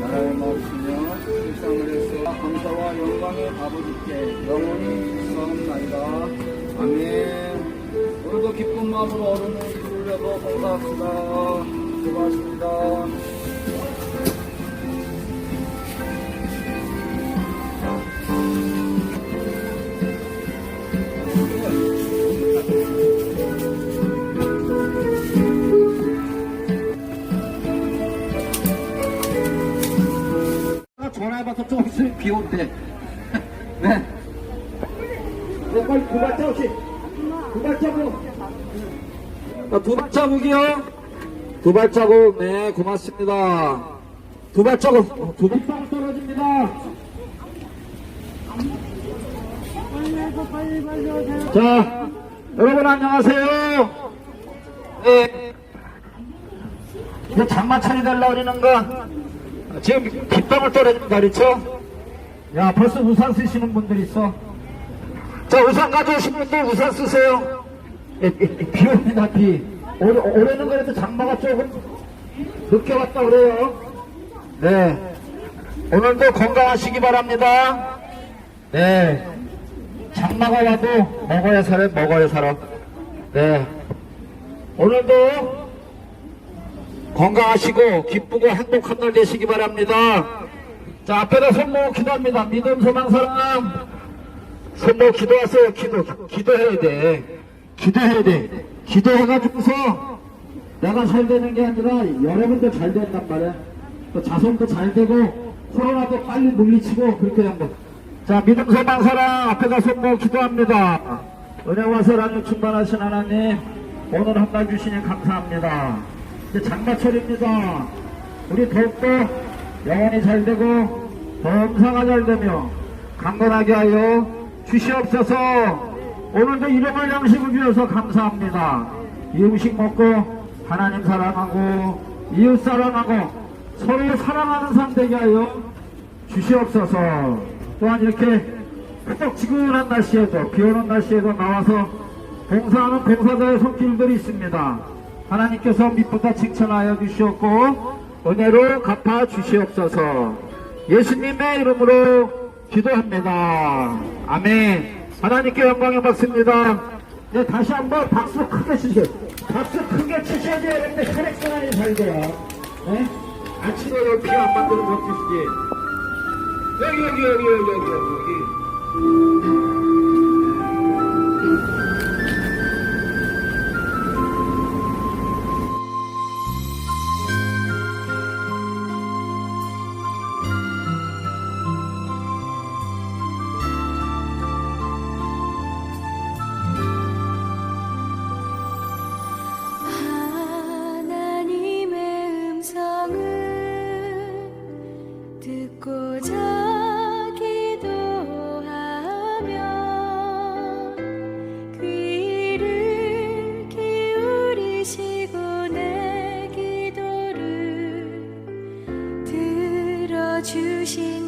나라의 마으시며 실상을 해서 감사와 영광의 아버지께 영원히 수사옵나이다. 아멘. 오늘도 기쁜 마음으로 어른을 부르려고 봉사합시다. 수고하십니다 전화해봐서 좀 있으면 비 온대. 네. 네, 빨리 두 발자국씩. 두 발자국. 자, 두 발자국이요. 두 발자국. 네, 고맙습니다. 두 발자국. 어, 두 발자국 떨어집니다. 자, 여러분 안녕하세요. 네. 이거 장마철이 달라 그러는 거. 지금 빗방울 떨어지는 가르쳐? 야, 벌써 우산 쓰시는 분들 있어. 자, 우산 가져오신 분들 우산 쓰세요. 비 옵니다, 비. 올해, 올해는 그래도 장마가 조금 늦게 왔다 그래요. 네. 오늘도 건강하시기 바랍니다. 네. 장마가 와도 먹어야 살아, 먹어야 살아. 네. 오늘도 건강하시고 기쁘고 행복한 날 되시기 바랍니다. 자, 앞에다 손모 기도합니다. 믿음, 소망, 사랑. 손모 기도하세요. 기도, 기도해야 돼. 기도해야 돼. 기도해가지고서 내가 잘 되는 게 아니라 여러분도 잘 된단 말이야. 또 자손도 잘 되고 코로나도 빨리 물리치고 그렇게 한 거. 자, 믿음, 소망, 사랑. 앞에다 손모 기도합니다. 은혜와 사랑을 충만하신 하나님, 오늘 한 날 주시니 감사합니다. 이제 장마철입니다. 우리 더욱더 영원히 잘 되고 범사가 잘 되며 강건하게 하여 주시옵소서 오늘도 이름을 양식을 주셔서 감사합니다. 이 음식 먹고 하나님 사랑하고 이웃 사랑하고 서로 사랑하는 삶 되게 하여 주시옵소서 또한 이렇게 끄덕지근한 날씨에도 비 오는 날씨에도 나와서 봉사하는 봉사자의 손길들이 있습니다. 하나님께서 밑보다 칭찬하여 주시옵고 은혜로 갚아 주시옵소서 예수님의 이름으로 기도합니다. 아멘. 하나님께 영광을 받습니다. 네, 다시 한번 박수 크게 치세요. 박수 크게 치셔야지 여러분들 혈액순환이 잘 돼요. 네? 아침에 여기 피안 만드는 것 주시지. 여기, 여기, 여기, 여기, 여기, 여기. 去心。